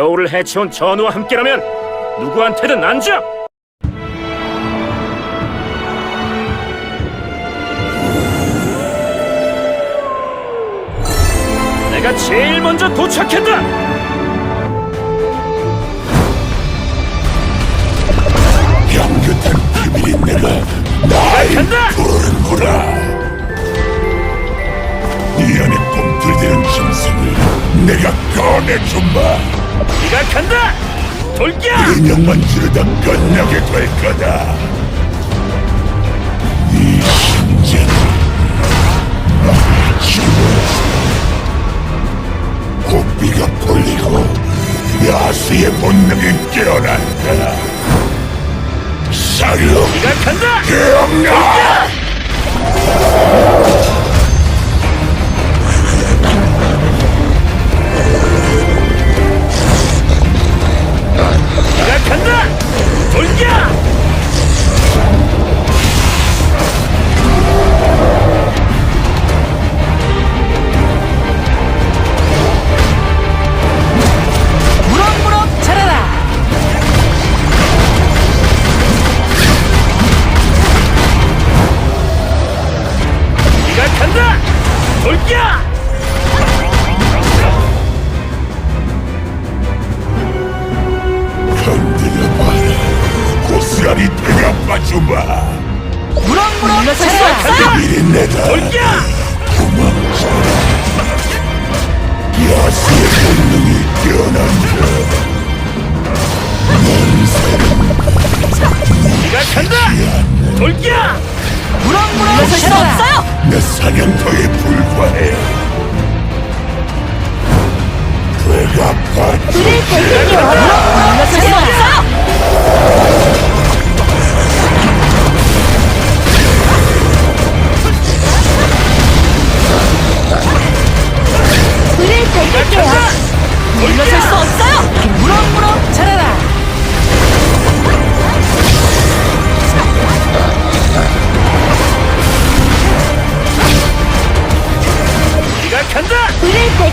겨울을 해치운 전우와 함께라면 누구한테든 안져! 내가 제일 먼저 도착했다! 향긋한 비밀이 내가 나의! 부르는구나 이 안에 꿈틀대는 짐승을 내가 꺼내준다 네가 간다! 돌기야! 인형만 지르다 끝나게 될 거다 이 심장을 맞추면서 고삐가 풀리고 야수의 본능이 깨어난다 살로 네가 간다! 기억나 돌기야! 건드려 주마. 무럭 무럭 자라라 비밀이 내다. 돌기야! 도망쳐. 야수의 본능이 깨어난다. 네가 간다! 돌기야! 무럭 무럭 자라라 내 사냥터에 불과해. 되갚아주마 무럭무럭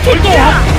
출동!